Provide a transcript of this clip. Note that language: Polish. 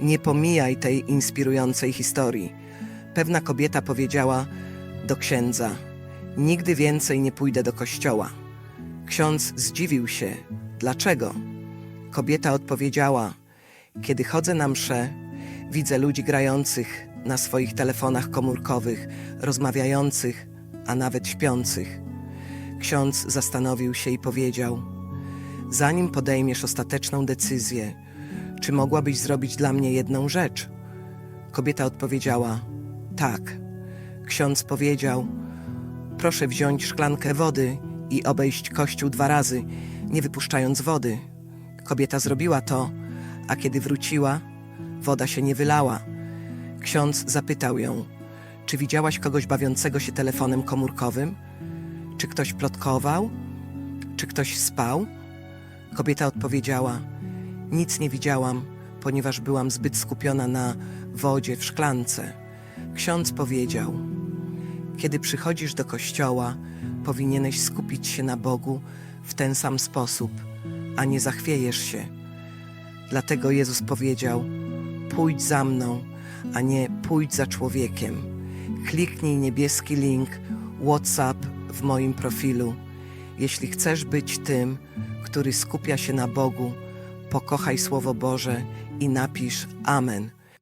Nie pomijaj tej inspirującej historii. Pewna kobieta powiedziała do księdza: Nigdy więcej nie pójdę do kościoła. Ksiądz zdziwił się: Dlaczego? Kobieta odpowiedziała: Kiedy chodzę na msze, widzę ludzi grających na swoich telefonach komórkowych, rozmawiających, a nawet śpiących. Ksiądz zastanowił się i powiedział: Zanim podejmiesz ostateczną decyzję, czy mogłabyś zrobić dla mnie jedną rzecz? Kobieta odpowiedziała: Tak. Ksiądz powiedział: Proszę wziąć szklankę wody i obejść kościół dwa razy, nie wypuszczając wody. Kobieta zrobiła to, a kiedy wróciła, woda się nie wylała. Ksiądz zapytał ją: Czy widziałaś kogoś bawiącego się telefonem komórkowym? Czy ktoś plotkował? Czy ktoś spał? Kobieta odpowiedziała: Nic nie widziałam, ponieważ byłam zbyt skupiona na wodzie w szklance. Ksiądz powiedział: Kiedy przychodzisz do kościoła, powinieneś skupić się na Bogu w ten sam sposób, a nie zachwiejesz się. Dlatego Jezus powiedział: Pójdź za mną, a nie pójdź za człowiekiem. Kliknij niebieski link WhatsApp w moim profilu. Jeśli chcesz być tym, który skupia się na Bogu, pokochaj Słowo Boże i napisz Amen